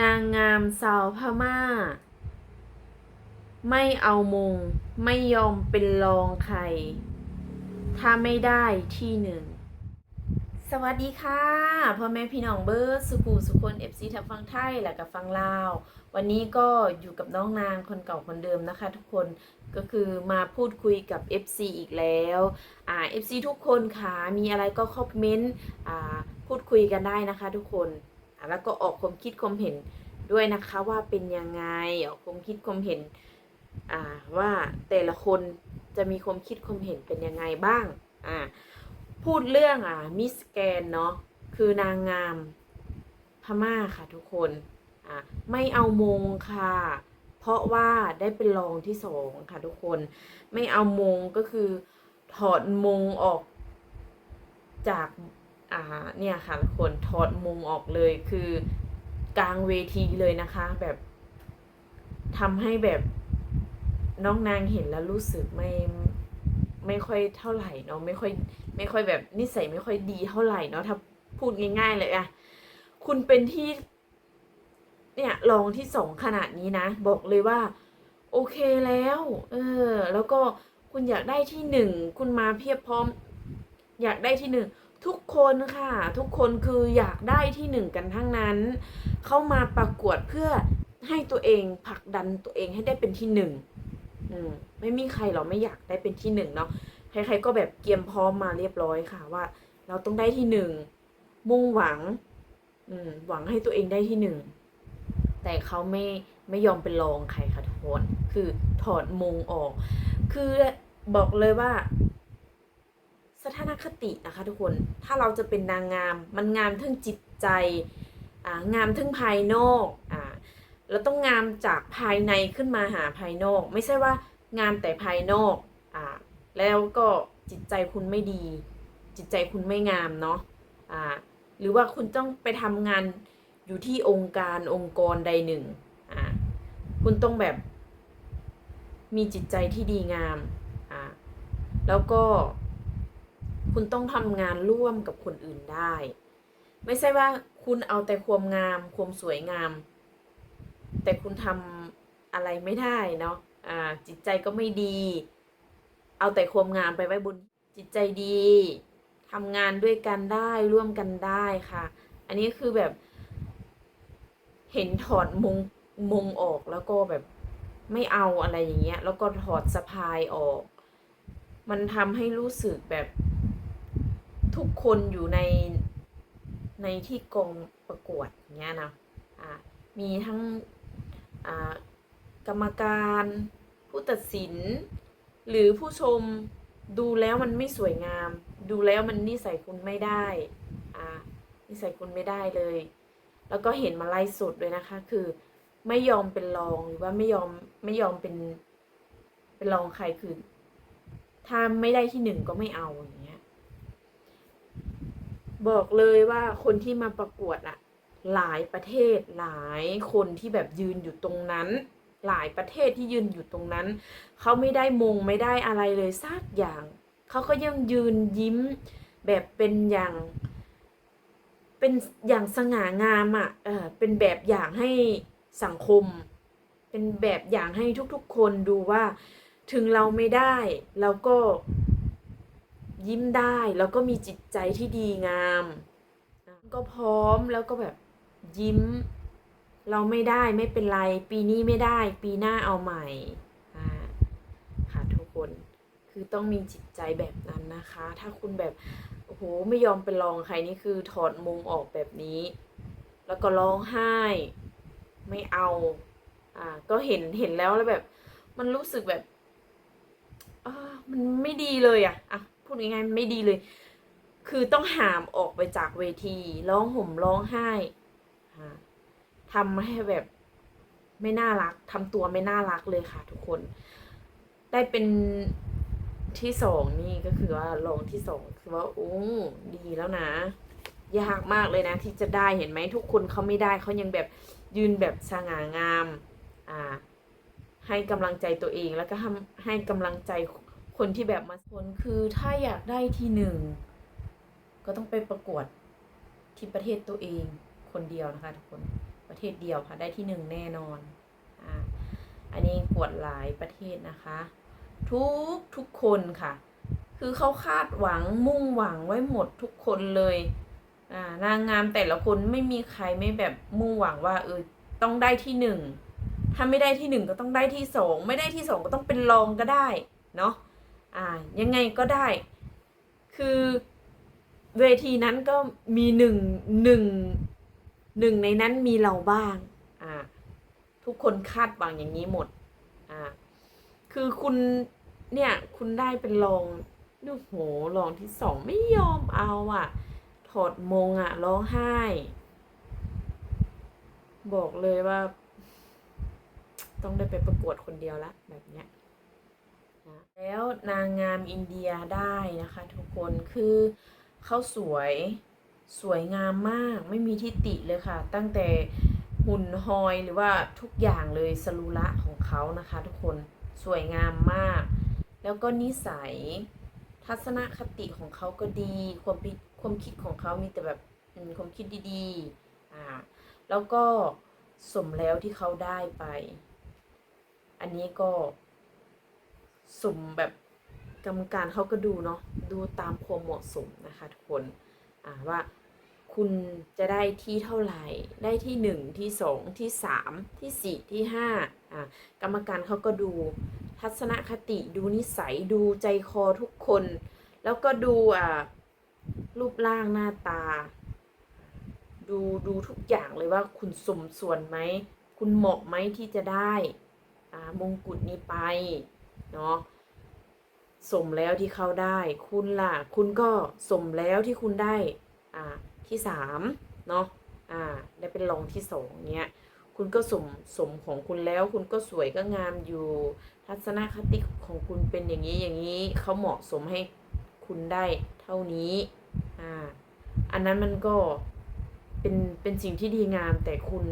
นางงามสาวพม่า ไม่เอามง ไม่ยอมเป็นรองใคร ถ้าไม่ได้ที่หนึ่ง สวัสดีค่ะพ่อแม่พี่น้องเบิร์ดสุกูสุคนเอฟซีทางฟังไทยและกับฟังลาว วันนี้ก็อยู่กับน้องนางคนเก่าคนเดิมนะคะทุกคนก็คือมาพูดคุยกับ FC อีกแล้วอ่า FC ทุกคนค่ะมีอะไรก็คอมเมนต์อ่าพูดคุยกันได้นะคะทุกคน แล้วก็ออกความคิดความเห็นด้วยนะคะว่าเป็นยังไงออกความคิดความเห็นว่าแต่ละคนจะมีความคิดความเห็นเป็นยังไงบ้างพูดเรื่องอะมิสแกนเนาะคือนางงามพม่าค่ะทุกคนไม่เอามงค่ะ เพราะว่าได้เป็นรองที่สองค่ะทุกคน ไม่เอามงก็คือถอดมงออกจาก อ่าเนี่ยค่ะทุกคนถอดมุงออกเลยคือกลางเวทีเลยนะคะ แบบทำให้แบบน้องนางเห็นแล้วรู้สึกไม่ไม่ค่อยเท่าไหร่เนาะไม่ค่อยไม่ค่อยแบบนิสัยไม่ค่อยดีเท่าไหร่เนาะถ้าพูดง่าย ๆ เลยอะคุณเป็นที่ เนี่ยรองที่สองขนาดนี้นะ บอกเลยว่า โอเคแล้ว เออ แล้วก็คุณอยากได้ที่หนึ่งคุณมาเพียบพร้อม อยากได้ที่หนึ่ง ทุกคนค่ะ ทุกคนคืออยากได้ที่หนึ่งกันทั้งนั้น เข้ามาประกวดเพื่อให้ตัวเองผลักดันตัวเองให้ได้เป็นที่หนึ่งอืมไม่มีใครหรอกไม่อยากได้เป็นที่หนึ่งเนาะใครๆก็แบบเตรียมพร้อมมาเรียบร้อยค่ะว่า เราต้องได้ที่หนึ่งมุ่งหวัง อืม หวังให้ตัวเองได้ที่หนึ่งแต่เขาไม่ไม่ยอมเป็นรองใครค่ะทุกคนคือถอดมงออก คือบอกเลยว่า สถานคตินะคะทุกคน ถ้าเราจะเป็นนางงาม มันงามทั้งจิตใจอ่างามทั้งภายนอกอ่าเราต้องงามจากภายในขึ้นมาหาภายนอก ไม่ใช่ว่างามแต่ภายนอกอ่าแล้วก็จิตใจคุณไม่ดี จิตใจคุณไม่งามเนาะอ่าหรือว่าคุณต้องไปทำงานอยู่ที่องค์การองค์กรใดหนึ่งอ่าคุณต้องแบบ มีจิตใจที่ดีงามอ่าแล้วก็ คุณต้องทำงานร่วมกับคนอื่นได้ ไม่ใช่ว่าคุณเอาแต่ความงาม ความสวยงาม แต่คุณทำอะไรไม่ได้เนาะอ่าจิตใจก็ไม่ดี เอาแต่ความงามไปไว้บนจิตใจดีทำงานด้วยกันได้ร่วมกันได้ค่ะ อันนี้คือแบบ เห็นถอดมงมงออกแล้วก็แบบไม่เอาอะไรอย่างเงี้ย แล้วก็ถอดสะพายออก มันทำให้รู้สึกแบบ ทุกคนอยู่ในในที่กองประกวดเงี้ยนะอ่ามีทั้งกรรมการผู้ตัดสิน หรือผู้ชมดูแล้วมันไม่สวยงาม ดูแล้วมันนิสัยคุณไม่ได้อ่านิสัยคุณไม่ได้เลย แล้วก็เห็นมาไล่สุดเลยนะคะ คือไม่ยอมเป็นรองหรือว่าไม่ยอมไม่ยอมเป็นเป็นรองใครคือถ้าไม่ได้ที่หนึ่งก็ไม่เอาอย่างเงี้ย บอกเลยว่าคนที่มาประกวดอะหลายประเทศหลายคนที่แบบยืนอยู่ตรงนั้น หลายประเทศที่ยืนอยู่ตรงนั้น เขาไม่ได้มงไม่ได้อะไรเลยสักอย่าง เขาก็ยังยืนยิ้มแบบเป็นอย่าง เป็นอย่างสง่างามอะ่ะเออเป็นแบบอย่างให้สังคม เป็นแบบอย่างให้ทุกๆ คนดูว่าถึงเราไม่ได้เราก็ ยิ้มได้แล้วก็มีจิตใจที่ดีงาม ก็พร้อมแล้วก็แบบยิ้ม เราไม่ได้ไม่เป็นไร ปีนี้ไม่ได้ ปีหน้าเอาใหม่ค่ะทุกคนคือต้องมีจิตใจแบบนั้นนะคะ ถ้าคุณแบบโอ้โหไม่ยอมเป็นรองใครนี่คือถอดมงออกแบบนี้ แล้วก็ร้องไห้ ไม่เอาอ่าก็เห็นเห็นแล้วแล้วแบบ มันรู้สึกแบบอมันไม่ดีเลยอะอะ พูดง่ายๆไม่ดีเลย คือต้องหามออกไปจากเวทีร้องห่มร้องไห้อ่าทำให้แบบไม่น่ารักทำตัวไม่น่ารักเลยค่ะ ทุกคน ได้เป็นที่สองนี่ก็คือว่ารองที่สองคือว่าโอ้ดีแล้วนะยากมากเลยนะ ที่จะได้เห็นไหมทุกคนเขาไม่ได้เขายังแบบยืนแบบสง่างาม อ่า ให้กำลังใจตัวเองแล้วก็ให้กำลังใจ คนที่แบบมาผลคือถ้าอยากได้ที่หนึ่งก็ต้องไปประกวดที่ประเทศตัวเองคนเดียวนะคะทุกคนประเทศเดียวค่ะได้ที่หนึ่งแน่นอนอ่าอันนี้กวดหลายประเทศนะคะ ทุกทุกคนค่ะ คือเขาคาดหวังมุ่งหวังไว้หมดทุกคนเลยอ่านางงามแต่ละคนไม่มีใครไม่แบบมุ่งหวังว่าเออต้องได้ที่หนึ่งถ้าไม่ได้ที่หนึ่งก็ต้องได้ที่สองไม่ได้ที่สองก็ต้องเป็นรองก็ได้เนาะ อ่ายังไงก็ได้ คือเวทีนั้นก็มีหนึ่งหนึ่งหนึ่งในนั้นมีเราบ้างอ่าทุกคนคาดหวังอย่างนี้หมดอ่าคือคุณเนี่ยคุณได้เป็นรองนี่โหรองที่สองไม่ยอมเอาอะ ถอดมงอะร้องไห้ บอกเลยว่า ต้องได้ไปประกวดคนเดียวละแบบเนี้ย นะแล้วนางงามอินเดียได้นะคะทุกคนคือเขาสวยสวยงามมากไม่มีทิฏฐิเลยค่ะ ตั้งแต่หุ่นหอยหรือว่าทุกอย่างเลยสรุระของเขานะคะ ทุกคนสวยงามมาก แล้วก็นิสัยทัศนคติของเขาก็ดี ความความคิดของเขามีแต่แบบความคิดดีๆอ่าแล้วก็สมแล้วที่เขาได้ไป อันนี้ก็ สมแบบกรรมการเขาก็ดูเนาะดูตามความเหมาะสมนะคะทุกคนว่าคุณจะได้ที่เท่าไหร่ ได้ที่หนึ่งที่สองที่สามที่สี่ที่ห้าอ่ากรรมการเขาก็ดูทัศนคติดูนิสัยดูใจคอทุกคน แล้วก็ดูอ่ารูปร่างหน้าตา ดูดูทุกอย่างเลยว่าคุณสมส่วนไหม คุณเหมาะไหมที่จะได้อ่ามงกุฎนี้ไป เนาะสมแล้วที่เขาได้ คุณล่ะ คุณก็สมแล้วที่คุณได้ อ่า ที่สามเนาะ อ่า ได้เป็นรองที่สองเนี้ย คุณก็สม สมของคุณแล้ว คุณก็สวยก็งามอยู่ ทัศนคติของคุณเป็นอย่างนี้ อย่างนี้ เขาเหมาะสมให้คุณได้เท่านี้ อ่า อันนั้นมันก็ เป็น เป็นสิ่งที่ดีงาม แต่คุณ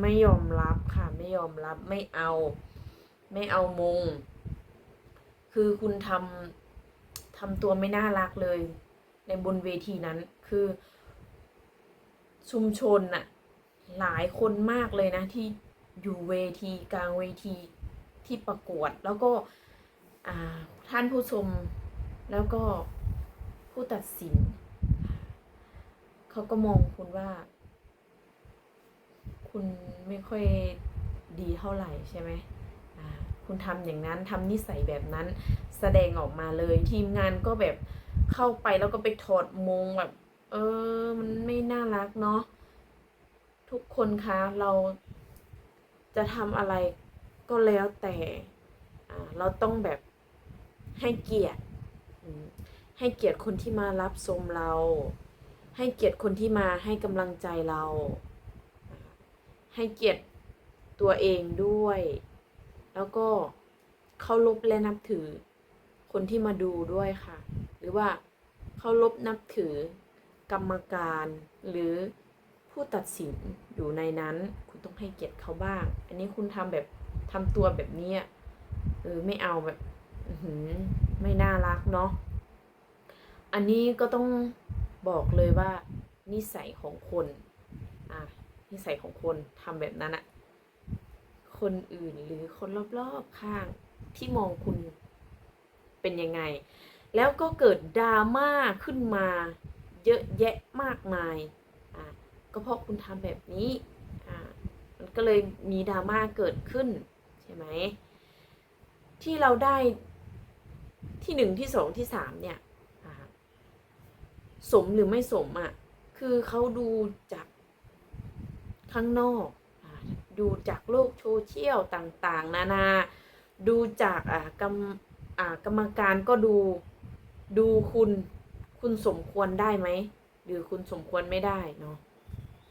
ไม่ยอมรับค่ะ ไม่ยอมรับ ไม่เอา ไม่เอามง คือคุณทำทำตัวไม่น่ารักเลย ในบนเวทีนั้นคือ ชุมชนน่ะหลายคนมากเลยนะที่อยู่เวทีกลางเวทีที่ประกวด แล้วก็ท่านผู้ชมแล้วก็ผู้ตัดสิน เขาก็มองคุณว่า คุณไม่ค่อยดีเท่าไหร่ใช่ไหม คุณทำอย่างนั้นทำนิสัยแบบนั้นแสดงออกมาเลย ทีมงานก็แบบเข้าไปแล้วก็ไปถอดมงแบบ เออ มันไม่น่ารักเนาะทุกคนคะเราจะทำอะไรก็แล้วแต่อ่าเราต้องแบบให้เกียรติ ให้เกียรติคนที่มารับชมเรา ให้เกียรติคนที่มาให้กำลังใจเรา ให้เกียรติตัวเองด้วย แล้วก็เคารพและนับถือคนที่มาดูด้วยค่ะ หรือว่าเคารพนับถือกรรมการหรือผู้ตัดสินอยู่ในนั้น คุณต้องให้เกียรติเขาบ้าง อันนี้คุณทำแบบทำตัวแบบนี้เออไม่เอาแบบไม่น่ารักเนาะอันนี้ก็ต้องบอกเลยว่า นิสัยของคนอะนิสัยของคนทำแบบนั้นอะ คนอื่นหรือคนรอบๆข้างที่มองคุณเป็นยังไง แล้วก็เกิดดราม่าขึ้นมาเยอะแยะมากมายอะก็เพราะคุณทำแบบนี้อ่ามันก็เลยมีดราม่าเกิดขึ้นใช่ไหมที่เราได้ที่หนึ่งที่สองที่สามเนี่ยสมหรือไม่สมอะ คือเขาดูจากข้างนอก ดูจากโลกโซเชียลต่างๆ นานา ดูจากอ่ากรรมอ่ากรรมการก็ดูดูคุณคุณสมควรได้ไหมหรือคุณสมควรไม่ได้เนาะ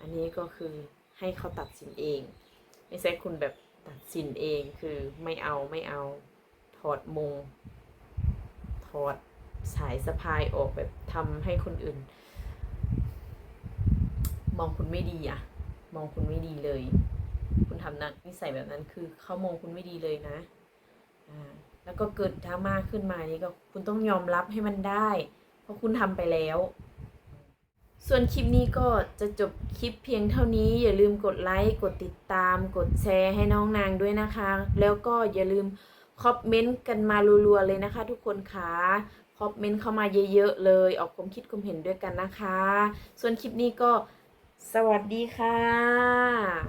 อันนี้ก็คือให้เขาตัดสินเอง ไม่ใช่คุณแบบตัดสินเองคือไม่เอาไม่เอาถอดมงถอดสายสะพายออกแบบทำให้คนอื่น มองคุณไม่ดีอะมองคุณไม่ดีเลย คุณทำนักนิสัยแบบนั้นคือเขามองคุณไม่ดีเลยนะอ่าแล้วก็เกิดดราม่าขึ้นมานี่ก็คุณต้องยอมรับให้มันได้ เพราะคุณทำไปแล้ว ส่วนคลิปนี้ก็จะจบคลิปเพียงเท่านี้ อย่าลืมกดไลค์กดติดตาม กดแชร์ให้น้องนางด้วยนะคะ แล้วก็อย่าลืมคอมเมนต์กันมารัวๆเลยนะคะ ทุกคนคะคอมเมนต์เข้ามาเยอะๆเลย ออกความคิดความเห็นด้วยกันนะคะ ส่วนคลิปนี้ก็สวัสดีค่ะ